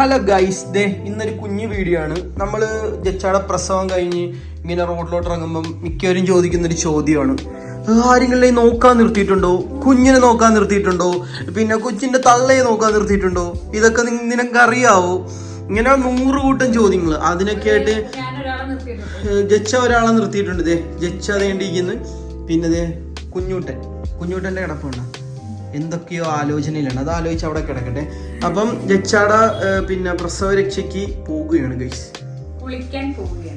Hello guys ദേ ഇന്നൊരു കുഞ്ഞു video ആണ്. നമ്മൾ ജച്ചാടെ പ്രസവം കഴിഞ്ഞ് ഇങ്ങനെ റോഡിലോട്ട് ഇറങ്ങുമ്പം മിക്കവരും ചോദിക്കുന്നൊരു ചോദ്യമാണ്. ആരെങ്കിലും നോക്കാൻ നിർത്തിയിട്ടുണ്ടോ? കുഞ്ഞിനെ നോക്കാൻ നിർത്തിയിട്ടുണ്ടോ? പിന്നെ കൊച്ചിന്റെ തള്ളയെ നോക്കാൻ നിർത്തിയിട്ടുണ്ടോ? ഇതൊക്കെ നിനക്കറിയാവോ? ഇങ്ങനെ നൂറ് കൂട്ടം ചോദ്യങ്ങൾ അതിനൊക്കെ ആയിട്ട് ജച്ച ഒരാളെ നിർത്തിയിട്ടുണ്ട്. ദേ ജച്ച അതേണ്ടിയിരിക്കുന്നു പിന്നെ ദേ കുഞ്ഞൂട്ടൻ. കുഞ്ഞൂട്ടന്റെ കിടപ്പുണ്ട്. എന്തൊക്കെയോ ആലോചനയിലാണ്. അത് ആലോചിച്ച് അവിടെ കിടക്കട്ടെ. അപ്പം ജച്ചാട പിന്നെ പ്രസവ രക്ഷയ്ക്ക് പോകുകയാണ് ഗൈസ്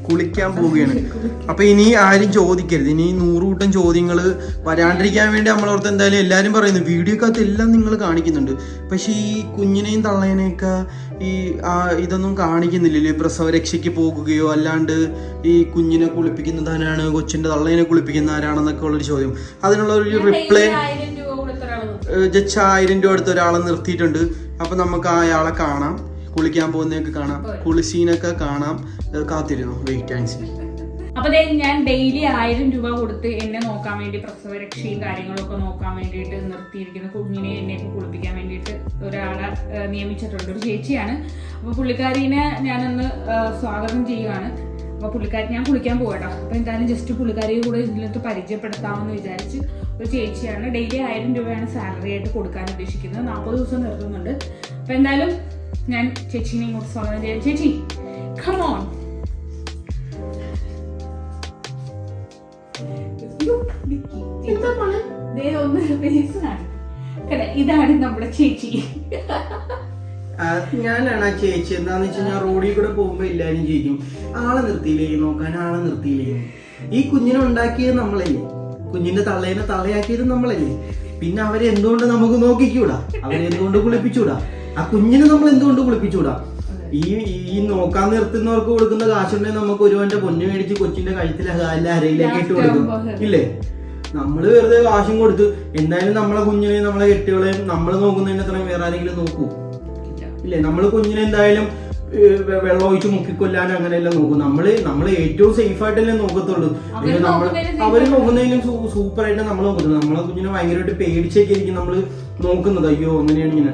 കുളിക്കാൻ പോവുകയാണ്. അപ്പൊ ഇനി ആരും ചോദിക്കരുത്. ഇനി നൂറുകൂട്ടം ചോദ്യങ്ങൾ വരാണ്ടിരിക്കാൻ വേണ്ടി നമ്മളോർത്ത് എന്തായാലും എല്ലാരും പറയുന്നു. വീഡിയോക്കകത്ത് എല്ലാം നിങ്ങൾ കാണിക്കുന്നുണ്ട്. പക്ഷെ ഈ കുഞ്ഞിനെയും തള്ളേനെയൊക്കെ ഈ ആ, ഇതൊന്നും കാണിക്കുന്നില്ലല്ലേ. പ്രസവ രക്ഷയ്ക്ക് പോകുകയോ അല്ലാണ്ട് ഈ കുഞ്ഞിനെ കുളിപ്പിക്കുന്നത് ആരാണ് കൊച്ചിന്റെ തള്ളേനെ കുളിപ്പിക്കുന്ന ആരാണെന്നൊക്കെ ഉള്ളൊരു ചോദ്യം. അതിനുള്ള ഒരു റിപ്ലൈ ഡെയിലി ആയിരം രൂപ കൊടുത്ത ഒരാളെ നിർത്തി ജസ്റ്റ് ആയിരം രൂപ അടുത്ത് ഒരാളെ നിർത്തിയിട്ടുണ്ട്. അപ്പം നമുക്ക് അയാളെ കാണാം. കുളിക്കാൻ പോകുന്നതൊക്കെ കാണാം. കുളിസീനൊക്കെ കാണാം. കാത്തിരുന്നു. വെയിറ്റ് ആൻഡ് സീ അപ്പൊ ഞാൻ ഡെയിലി ആയിരം രൂപ കൊടുത്ത് എന്നെ നോക്കാൻ വേണ്ടി പ്രസവരക്ഷയും കാര്യങ്ങളൊക്കെ നോക്കാൻ വേണ്ടിയിട്ട് നിർത്തിയിരിക്കുന്ന. കുഞ്ഞിനെ എന്നെ കുളിപ്പിക്കാൻ വേണ്ടിയിട്ട് ഒരാളെ നിയമിച്ചിട്ടുണ്ട്. ഒരു ചേച്ചിയാണ്. അപ്പൊ പുള്ളിക്കാരിനെ ഞാനൊന്ന് സ്വാഗതം ചെയ്യുകയാണ് അപ്പൊ പുള്ളിക്കാരി ഞാൻ കുളിക്കാൻ പോകട്ടോ അപ്പൊ എന്തായാലും ജസ്റ്റ് പുള്ളിക്കാരിയെ കൂടെ ഇതിനകത്ത് പരിചയപ്പെടുത്താമെന്ന് വിചാരിച്ച് ഒരു ചേച്ചിയാണ്. ഡെയിലി ആയിരം രൂപയാണ് സാലറി ആയിട്ട് കൊടുക്കാൻ ഉദ്ദേശിക്കുന്നത്. നാൽപ്പത് ദിവസം നിർത്തുന്നുണ്ട്. അപ്പൊ എന്തായാലും ഞാൻ ചേച്ചീനെ ഇങ്ങോട്ട് സ്വാഗതം ചെയ്യാം. ചേച്ചി കമോൺ. കണ്ടോ? ഇതാണ് നമ്മുടെ ചേച്ചി. ഞാനാണ് ആ ചേച്ചി. എന്താന്ന് വെച്ചാൽ ഞാൻ റോഡിൽ കൂടെ പോകുമ്പോ എല്ലാരും ചെയ്യും ആളെ നിർത്തിയില്ലേ? നോക്കാൻ ആളെ നിർത്തിയില്ലേ? ഈ കുഞ്ഞിനെ ഉണ്ടാക്കിയത് നമ്മളല്ലേ? കുഞ്ഞിന്റെ തള്ളേനെ തള്ളയാക്കിയത് നമ്മളല്ലേ? പിന്നെ അവരെ എന്തുകൊണ്ട് നമുക്ക് നോക്കിക്കൂടാ? അവരെ എന്തുകൊണ്ട് കുളിപ്പിച്ചൂടാ? ആ കുഞ്ഞിനെ നമ്മൾ എന്തുകൊണ്ട് കുളിപ്പിച്ചൂടാ? ഈ ഈ നോക്കാൻ നിർത്തുന്നവർക്ക് കൊടുക്കുന്ന കാശുണ്ടെങ്കിൽ നമുക്ക് ഒരുവന്റെ പൊന്നു മേടിച്ച് കൊച്ചിന്റെ കഴുത്തിൽ കാലിൽ അരയിലേക്ക് ഇട്ട് കൊടുക്കും. ഇല്ലേ? നമ്മൾ വെറുതെ കാശും കൊടുത്ത് എന്തായാലും നമ്മളെ കുഞ്ഞിനെയും നമ്മളെ കെട്ടികളെയും നമ്മൾ നോക്കുന്നതിന് അത്രയും വേറെ ആരെങ്കിലും നോക്കൂ. ഇല്ലേ? നമ്മൾ കുഞ്ഞിനെ എന്തായാലും വെള്ളം ഒഴിച്ച് മുക്കിക്കൊല്ലാൻ അങ്ങനെയെല്ലാം നോക്കും. നമ്മൾ നമ്മൾ ഏറ്റവും സേഫ് ആയിട്ടല്ലേ നോക്കത്തുള്ളൂ. പിന്നെ നമ്മൾ അവർ നോക്കുന്നതിലും സൂപ്പർ ആയിട്ട് നമ്മൾ നോക്കുന്നത്. നമ്മളെ കുഞ്ഞിനെ ഭയങ്കരമായിട്ട് പേടിച്ചൊക്കെ ആയിരിക്കും നമ്മൾ നോക്കുന്നത്. അയ്യോ അങ്ങനെയാണ് ഇങ്ങനെ.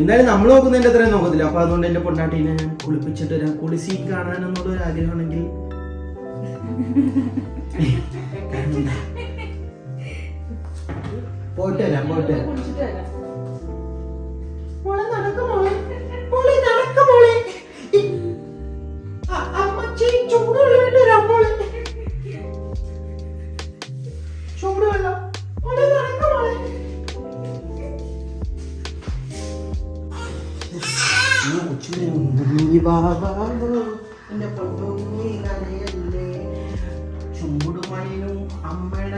എന്തായാലും നമ്മൾ നോക്കുന്നതിന്റെ അത്രയും നോക്കത്തില്ല. അപ്പൊ അതുകൊണ്ട് എന്റെ പൊണ്ടാട്ടീനെ ഞാൻ കുളിപ്പിച്ചിട്ട് വരാം കുളിസി കാണാനെന്നുള്ള ഒരു ആഗ്രഹമാണെങ്കിൽ. പോയിട്ട് വരാം പോയിട്ട് വരാം.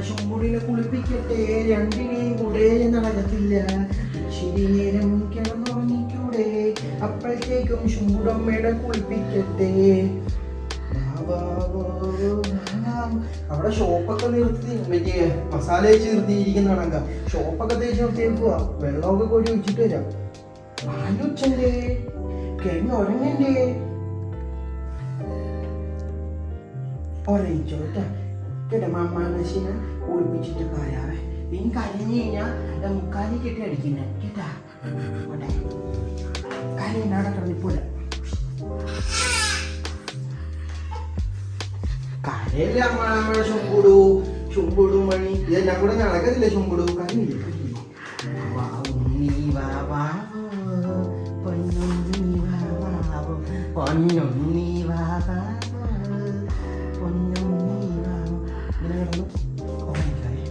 ചുമ്പുടിനെ കുളിപ്പിക്കട്ടെ രണ്ടിനെയും കൂടെ നടക്കത്തില്ല. ഇച്ചിരി കിടന്നുറങ്ങിക്കൂടെ അപ്പോഴത്തേക്കും ചുമ്പുടമ്മയുടെ കുളിപ്പിക്കട്ടെ. അവിടെ ഷോപ്പൊക്കെ നിർത്തി മറ്റേ മസാല വെച്ച് നിർത്തിയിരിക്കുന്നതാണക്ക ഷോപ്പൊക്കെ തേച്ച് നിർത്തിയേക്കുക വെള്ളമൊക്കെ കോരി വെച്ചിട്ട് വരാം. ആലോചന്റെ കിഴങ്ങ് ഉറങ്ങണ്ടേ ഉറങ്ങിച്ചോട്ടെ കേട്ടോ മമ്മാനശിനെ ഒളിപ്പിച്ചിട്ട് കാരാവേ ഇനി കരഞ്ഞു കഴിഞ്ഞാൽ മുക്കാലി കെട്ടി അടിക്കുന്നേ. കേട്ടാ? ഓട്ടെ കരയുന്ന അവിടെ കിടന്നിപ്പോലെ കരയില്ല അമ്മ നമ്മുടെ ചുമ്പുടു ചുമ്പുടു മണി. ഇതെല്ലാം കൂടെ നടക്കത്തില്ല ചുമ്പുടു കരഞ്ഞില്ല? പൊന്നുണ്ണി നീ ഉറങ്ങിക്കാരെ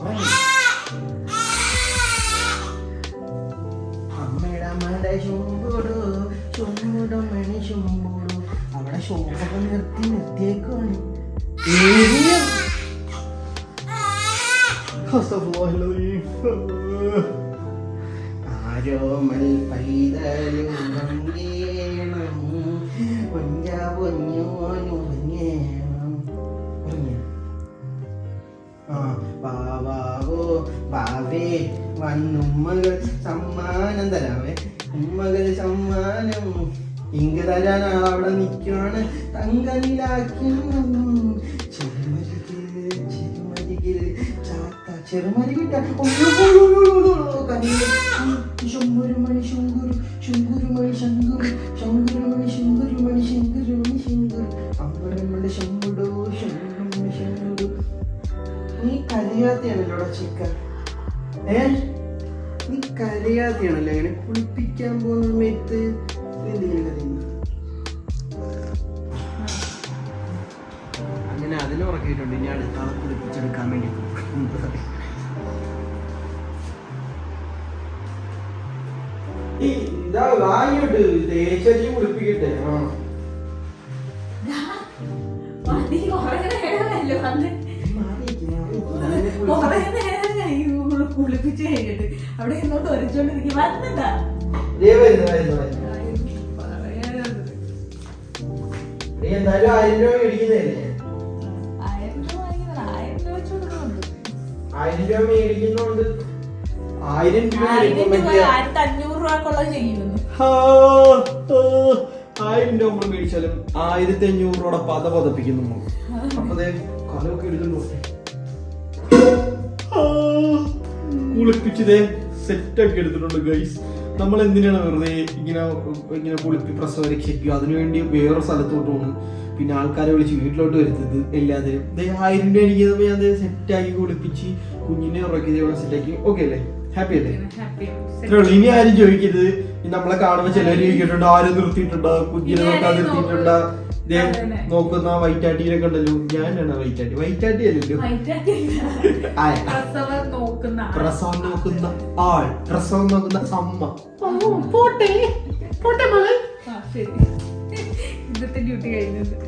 ഉറങ്ങി. അമ്മയുടെ അമ്മയുടെ ചുമ്പുടു ചുമ്പുടു മണി ചുമ്പുടു. അവിടെ ഷോപ്പൊക്കെ നിർത്തി നിർത്തിയേക്കുവാണ്. ഏരിയ ആരോമൽ പൈതലുറങ്ങേണം ബാവേ വന്നുമ്മകൾ സമ്മാനം തരാമേ. ഉമ്മകൾ സമ്മാനം. ഇങ്ക് തരാൻ ആളവിടെ നിൽക്കുകയാണ്. തങ്കനിലാക്കും ചെറുമരികിൽ ചെറുമരി കിട്ട ശങ്കുരുമണി ശങ്കുരു ശങ്കുരുമണി ശങ്കുരു ശങ്കുരുമണി ശങ്കുരുമണി ശങ്കുരുമണി ശങ്കുരു അമ്പരമണി ശങ്കുടോ ശങ്കുരുമണി ശങ്കുരു നീ കരയാത്തയാണല്ലോടാ ചിക്ക ഏ? നീ കരയാത്തയാണല്ലോ അങ്ങനെ കുളിപ്പിക്കാൻ പോകുന്ന സമയത്ത് എന്തെങ്കിലും എന്തിനാ കരയുന്നത് അങ്ങനെ അതിന് ഉറക്കിയിട്ടുണ്ട്. ഇനി അടുത്ത ആളെ കുളിപ്പിച്ചെടുക്കാൻ വേണ്ടി. ഇതാ വാങ്ങിട്ട് തേച്ചി കുളിപ്പിക്കട്ടെ. ആ. കുറേ നേരമല്ലേ. കുറേ നേരം കുളിപ്പിച്ച് കഴിഞ്ഞിട്ട് അവിടെ എന്നോട് ഒരച്ചോണ്ടിരിക്കും വന്നതാ. നീ എന്തായാലും ആയിരം രൂപ മേടിക്കുന്നതല്ലേ? ആയിരം രൂപ വാങ്ങിയതാ, ആയിരം രൂപ വെച്ച് കൊടുക്കുന്നുണ്ട്. ആയിരം രൂപ മേടിക്കുന്നോണ്ട്. ആയിരം രൂപ ആയിരം മേടിക്കുമ്പോ രൂപ മറ്റേ- ആയിരത്തി അഞ്ഞൂറ് രൂപക്കുള്ളത് ചെയ്യുന്നു. ഹാ, ആ, ആയിരം രൂപ നമ്മൾ മേടിച്ചാലും ആയിരത്തി അഞ്ഞൂറ് രൂപയുടെ പത പതപ്പിക്കുന്നു. നമ്മൾ അപ്പൊ ദേ കലമൊക്കെ കുളിപ്പിച്ചതേ സെറ്റ് ഒക്കെ എടുത്തിട്ടുണ്ട് ഗൈസ് നമ്മൾ എന്തിനാണ് വെറുതെ ഇങ്ങനെ ഇങ്ങനെ കുളിപ്പി പ്രസവ രക്ഷിക്കുക അതിനുവേണ്ടി വേറെ സ്ഥലത്തോട്ട് പോകണം. പിന്നെ ആൾക്കാരെ വിളിച്ച് വീട്ടിലോട്ട് വരുത്തത് എല്ലാതെ ആയിരം രൂപ എനിക്ക് ഞാൻ സെറ്റാക്കി കുളിപ്പിച്ച് കുഞ്ഞിനെ ഉറക്കി സെറ്റാക്കി. ഓക്കെ അല്ലേ? ഹാപ്പി അല്ലേ. ഇനി ആരും ചോദിക്കരുത്. നമ്മളെ കാണുമ്പോൾ ചിലർ ചോദിക്കുന്നുണ്ട് ആരും നിർത്തിയിട്ടുണ്ടോ? കുഞ്ഞിനെ നോക്കാൻ നിർത്തിയിട്ടുണ്ടോ. നോക്കുന്ന വൈറ്റാട്ടിയിലൊക്കെ ഉണ്ടല്ലോ ഞാനാണ് വൈറ്റാട്ടി വൈറ്റാട്ടി അല്ലല്ലോ. പ്രസവം നോക്കുന്ന ആൾ. പ്രസവം നോക്കുന്ന അമ്മ. പോട്ടെ. പോട്ടെ മകൾ. ഡ്യൂട്ടി കഴിഞ്ഞത്